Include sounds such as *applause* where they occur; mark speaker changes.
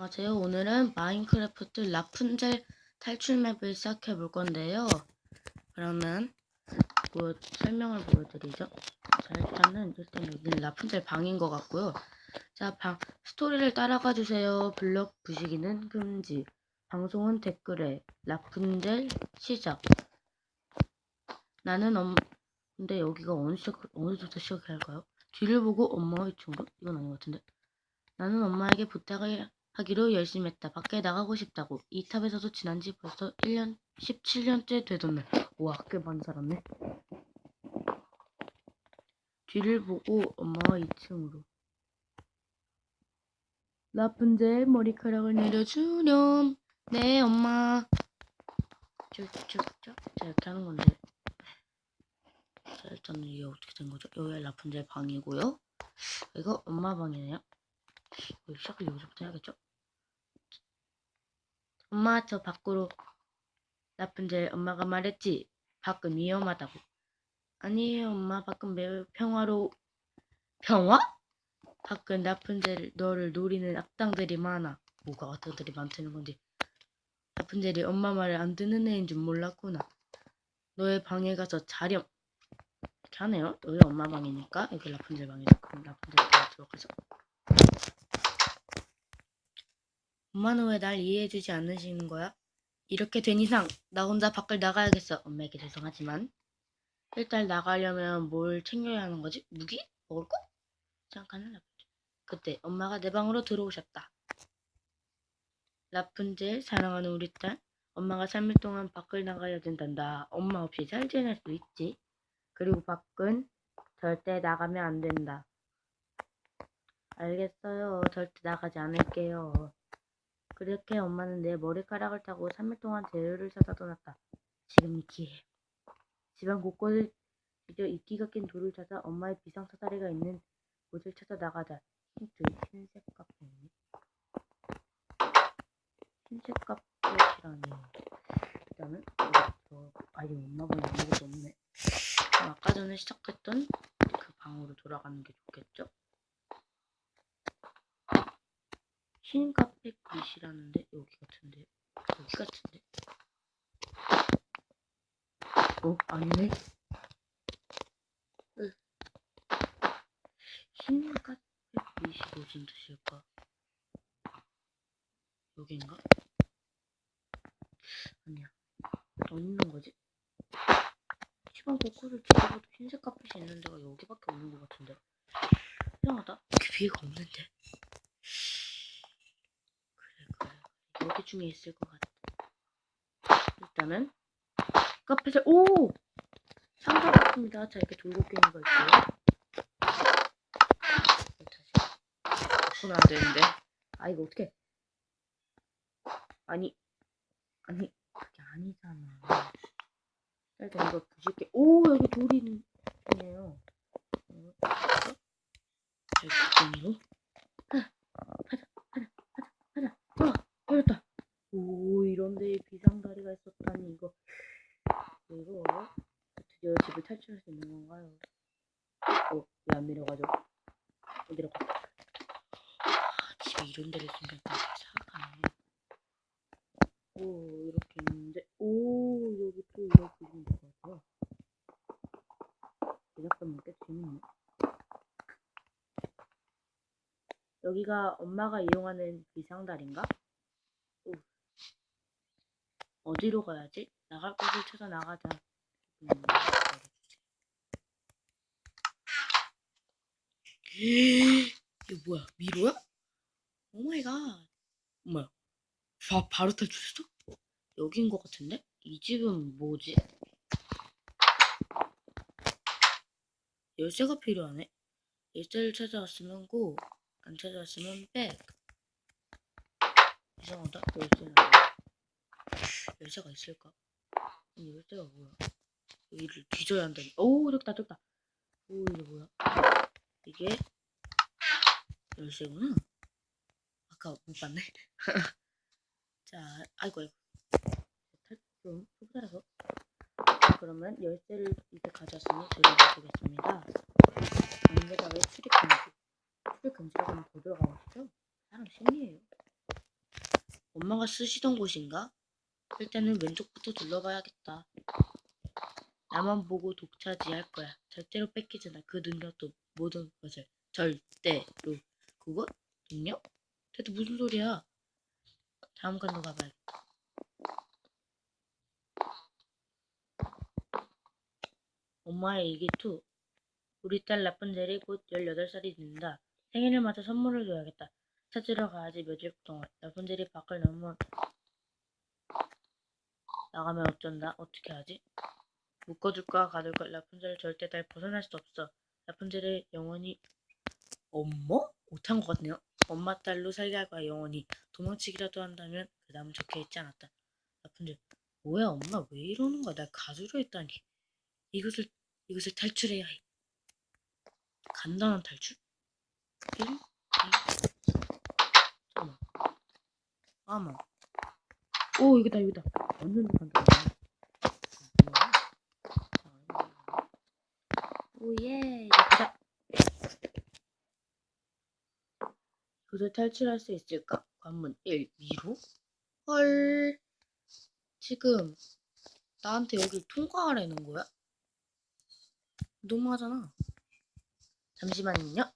Speaker 1: 안녕하세요. 오늘은 마인크래프트 라푼젤 탈출 맵을 시작해 볼 건데요. 그러면 뭐 설명을 보여드리죠. 자, 일단은 일단 여기는 라푼젤 방인 것 같고요. 자, 방 스토리를 따라가 주세요. 블럭 부시기는 금지. 방송은 댓글에 라푼젤 시작. 나는 엄 근데 여기가 어느 시작 어느부터 시작해야 할까요? 뒤를 보고 엄마의 친구? 이건 아닌 것 같은데. 나는 엄마에게 부탁을 하기로 열심했다. 밖에 나가고 싶다고. 이 탑에서도 지난 지 벌써 1년, 17년째 되던데. 와, 꽤 많이 살았네. 뒤를 보고 엄마와 2층으로. 라푼젤 머리카락을 내려주렴. 네, 엄마. 쭉쭉쭉. 자, 이렇게 하는 건데. 자, 일단은 이게 어떻게 된 거죠? 여기가 라푼젤 방이고요. 이거 엄마 방이네요. 여기 시작을 여기서부터 해야겠죠? 엄마 저 밖으로 라푼젤 엄마가 말했지. 밖은 위험하다고. 아니에요 엄마. 밖은 매우 평화로 평화? 밖은 라푼젤 너를 노리는 악당들이 많아. 뭐가 악당들이 많다는 건지 라푼젤이 엄마 말을 안 듣는 애인 줄 몰랐구나. 너의 방에 가서 자렴. 이렇게 하네요? 여기 엄마 방이니까? 여기 라푼젤 방이죠 그럼 라푼젤 방에 들어가죠 엄마는 왜 날 이해해주지 않으시는 거야? 이렇게 된 이상 나 혼자 밖을 나가야겠어. 엄마에게 죄송하지만 일단 나가려면 뭘 챙겨야 하는 거지? 무기? 먹을 거? 잠깐은 라푼젤. 그때 엄마가 내 방으로 들어오셨다. 라푼젤 사랑하는 우리 딸 엄마가 3일 동안 밖을 나가야 된단다. 엄마 없이 잘 지낼 수 있지. 그리고 밖은 절대 나가면 안 된다. 알겠어요. 절대 나가지 않을게요. 그렇게 엄마는 내 머리카락을 타고 3일 동안 재료를 찾아 떠났다. 지금이 기회. 집안 곳곳을 뒤져 이끼가 낀 돌을 찾아 엄마의 비상사다리가 있는 곳을 찾아 나가자. 힌트, 흰색 카페네. 흰색 카페시라니. 일단은 여기부터 아니 엄마 방에 아무것도 없네. 아까 전에 시작했던 그 방으로 돌아가는 게 좋겠죠? 흰 카페 글씨라는데? 여기 같은데? 여기 같은데? 어? 아니네? 으. 흰 카페 글씨 무슨 뜻일까? 여긴가? 아니야. 어디 있는 거지? 집안 곳곳을 뒤져봐도 흰색 카펫이 있는 데가 여기밖에 없는 것 같은데. 이상하다. 이렇게 비가 없는데 여기 중에 있을 것 같아. 일단은 카펫을 오 상자 같습니다. 자 이렇게 돌고갱이가 있고요. 다시 손은 안 되는데. 아 이거 어떻게? 아니 아니 그게 아니잖아. 일단 이거 부실게. 오 여기 돌이 있네요. 자 이렇게 로 걸렸다. 오, 이런데 비상다리가 있었다니, 이거. 이거, 드디어 탈출할 수 있는 건가요? 어, 왜안 내려가죠? 어디로 가? 아, 집에 이런 데를 숨겼다. 사가네. 오, 이렇게 있는데, 오, 여기 또 이렇게 있는 것 같아요. 제작자분 꽤 재밌네. 여기가 엄마가 이용하는 비상다리인가? 어디로 가야지? 나갈 곳을 찾아 나가자. 음, *gasps* 이거 뭐야? 미로야? 오 마이 갓. 뭐야? 바, 바로 탈출했어? 여긴 것 같은데? 이 집은 뭐지? 열쇠가 필요하네? 열쇠를 찾아왔으면 고, 안 찾아왔으면 백. 이상하다. 열쇠는 *sighs* 열쇠가 있을까? 이 열쇠가 뭐야? 여기를 뒤져야 한다니. 오, 저기다, 저기다. 오, 이게 뭐야? 이게 열쇠구나. 아까 못 봤네. *laughs* 자, 아이고, 아이고. 좀 소부자라서. 그러면 열쇠를 이제 가져왔으니 들어가 보겠습니다. 왜 출입 금지? 출입 금지라고 하면 더 들어가고 싶죠? 사람 심리예요. 엄마가 쓰시던 곳인가? 일단은 왼쪽부터 둘러봐야겠다. 나만 보고 독차지할 거야. 절대로 뺏기지 마. 그 능력도 모든 것을 절대로. 그거? 능력? 대체 무슨 소리야? 다음 칸으로 가봐야겠다. 엄마의 일기투. 우리 딸 라푼젤이 곧 18살이 된다. 생일을 맞아 선물을 줘야겠다. 찾으러 가야지 며칠 동안. 라푼젤이 밖을 너무 나가면 어쩐다? 어떻게 하지? 묶어줄까 가둘까? 라푼젤 절대 날 벗어날 수 없어. 라푼젤을 영원히 엄마? 못한 것 같네요. 엄마 딸로 거야 영원히. 도망치기라도 한다면 그 다음은 적혀 있지 않았다. 라푼젤 뭐야 엄마 왜 이러는 거야? 날 가두려 했다니. 이것을 이것을 탈출해야 해. 간단한 탈출? 1, 2, 잠깐만. 아마. 오 이거다 이거다. 완전 간단하네. 오예 이제 가자. 이것을 탈출할 수 있을까? 관문 1 위로? 헐 지금 나한테 여길 통과하라는 거야? 너무하잖아. 잠시만요.